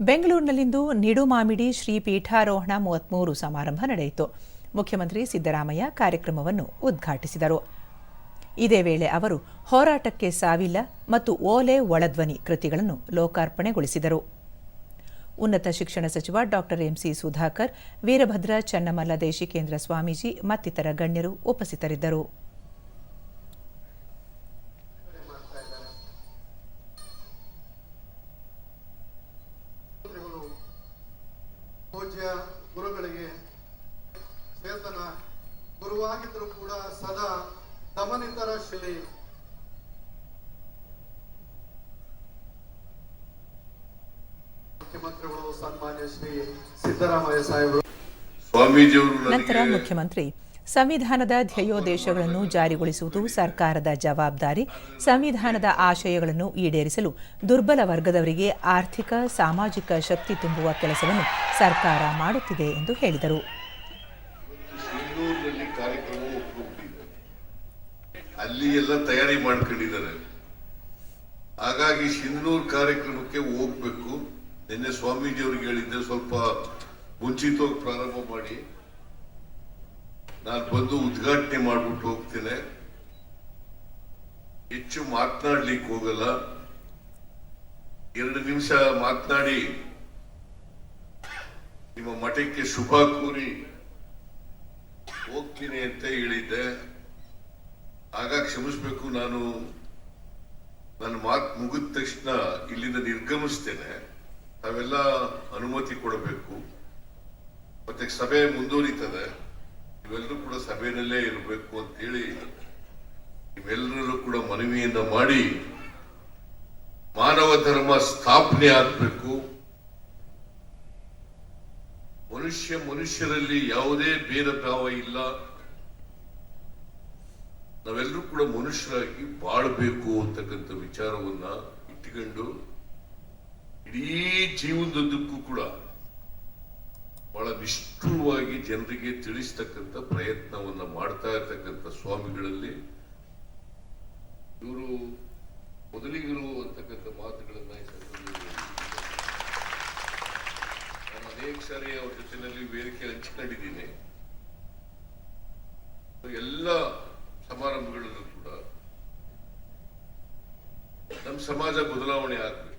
ಬೆಂಗಳೂರಿನಲ್ಲಿಂದು ನಿಡುಮಾಮಿಡಿ ಶ್ರೀ ಪೀಠಾರೋಹಣ ಮೂವತ್ಮೂರು ಸಮಾರಂಭ ನಡೆಯಿತು. ಮುಖ್ಯಮಂತ್ರಿ ಸಿದ್ದರಾಮಯ್ಯ ಕಾರ್ಯಕ್ರಮವನ್ನು ಉದ್ಘಾಟಿಸಿದರು. ಇದೇ ವೇಳೆ ಅವರು ಹೋರಾಟಕ್ಕೆ ಸಾವಿಲ್ಲ ಮತ್ತು ಓಲೆ ಒಳಧ್ವನಿ ಕೃತಿಗಳನ್ನು ಲೋಕಾರ್ಪಣೆಗೊಳಿಸಿದರು. ಉನ್ನತ ಶಿಕ್ಷಣ ಸಚಿವ ಡಾಕ್ಟರ್ ಎಂಸಿ ಸುಧಾಕರ್, ವೀರಭದ್ರ, ಚನ್ನಮಲ್ಲ ದೇಶಿಕೇಂದ್ರ ಸ್ವಾಮೀಜಿ ಮತ್ತಿತರ ಗಣ್ಯರು ಉಪಸ್ಥಿತರಿದ್ದರು. ಪೂಜ್ಯ ಗುರುಗಳಿಗೆ ಚೇತನ ಗುರುವಾಗಿದ್ದರೂ ಕೂಡ ಸದಾ ದಮನಿತರ ಶ್ರೀ ಮುಖ್ಯಮಂತ್ರಿಗಳು ಸನ್ಮಾನ್ಯ ಶ್ರೀ ಸಿದ್ದರಾಮಯ್ಯ ಸಾಹೇಬರು. ಸ್ವಾಮೀಜಿಯವರು ನಂತರ ಮುಖ್ಯಮಂತ್ರಿ ಸಂವಿಧಾನದ ಧ್ಯೇಯೋದ್ದೇಶಗಳನ್ನು ಜಾರಿಗೊಳಿಸುವುದು ಸರ್ಕಾರದ ಜವಾಬ್ದಾರಿ. ಸಂವಿಧಾನದ ಆಶಯಗಳನ್ನು ಈಡೇರಿಸಲು ದುರ್ಬಲ ವರ್ಗದವರಿಗೆ ಆರ್ಥಿಕ, ಸಾಮಾಜಿಕ ಶಕ್ತಿ ತುಂಬುವ ಕೆಲಸವನ್ನು ಸರ್ಕಾರ ಮಾಡುತ್ತಿದೆ ಎಂದು ಹೇಳಿದರು. ಅಲ್ಲಿ ಎಲ್ಲ ತಯಾರಿ ಮಾಡ್ಕೊಂಡಿದ್ದಾರೆ. ಹಾಗಾಗಿ ಸಿಂಧೂರ್ ಕಾರ್ಯಕ್ರಮಕ್ಕೆ ಹೋಗ್ಬೇಕು. ನಿನ್ನೆ ಸ್ವಾಮೀಜಿ ಅವ್ರಿಗೆ ಹೇಳಿದ್ದೆ, ಸ್ವಲ್ಪ ಮುಂಚಿತವಾಗಿ ಪ್ರಾರಂಭ ಮಾಡಿ. ನಾನು ಬಂದು ಉದ್ಘಾಟನೆ ಮಾಡ್ಬಿಟ್ಟು ಹೋಗ್ತೇನೆ. ಹೆಚ್ಚು ಮಾತನಾಡ್ಲಿಕ್ಕೆ ಹೋಗಲ್ಲ. ಎರಡು ನಿಮಿಷ ಮಾತನಾಡಿ. ನಿಮ್ಮ ಮಠಕ್ಕೆ ಶುಭ ಕೋರಿ ಹೋಗ್ತೀನಿ ಅಂತ ಹೇಳಿದ್ದೆ. ಆಗ ಕ್ಷಮಿಸ್ಬೇಕು ನಾನು. ನನ್ನ ಮಾತು ಮುಗಿದ ತಕ್ಷಣ ಇಲ್ಲಿಂದ ನಿರ್ಗಮಿಸ್ತೇನೆ. ತಾವೆಲ್ಲ ಅನುಮತಿ ಕೊಡಬೇಕು. ಮತ್ತೆ ಸಭೆ ಮುಂದುವರಿತದೆ. ನೀವೆಲ್ಲರೂ ಕೂಡ ಸಭೆಯಲ್ಲೇ ಇರಬೇಕು ಅಂತ ಹೇಳಿ ಇವೆಲ್ಲರೂ ಕೂಡ ಮನವಿಯನ್ನ ಮಾಡಿ ಮಾನವ ಧರ್ಮ ಸ್ಥಾಪನೆ ಆಗಬೇಕು. ಮನುಷ್ಯ ಮನುಷ್ಯರಲ್ಲಿ ಯಾವುದೇ ಭೇದ ಭಾವ ಇಲ್ಲ. ನಾವೆಲ್ಲರೂ ಕೂಡ ಮನುಷ್ಯರಾಗಿ ಬಾಳ್ಬೇಕು ಅಂತಕ್ಕಂಥ ವಿಚಾರವನ್ನ ಇಟ್ಟುಕೊಂಡು ಇಡೀ ಜೀವನದುದ್ದಕ್ಕೂ ಕೂಡ ನಿಷ್ಠುರವಾಗಿ ಜನರಿಗೆ ತಿಳಿಸ್ತಕ್ಕಂಥ ಪ್ರಯತ್ನವನ್ನ ಮಾಡ್ತಾ ಇರ್ತಕ್ಕಂಥ ಸ್ವಾಮಿಗಳಲ್ಲಿ ಇವರು ಮೊದಲಿಗರು ಅಂತಕ್ಕಂಥ ಮಾತುಗಳನ್ನ ನಾನು ಅನೇಕ ಸಾರಿ ಅವ್ರ ಜೊತೆಯಲ್ಲಿ ವೇದಿಕೆ ಹಂಚಿಕೊಂಡಿದ್ದೀನಿ. ಎಲ್ಲ ಸಮಾರಂಭಗಳಲ್ಲೂ ಕೂಡ ನಮ್ಮ ಸಮಾಜ ಬದಲಾವಣೆ ಆಗ್ಬೇಕು.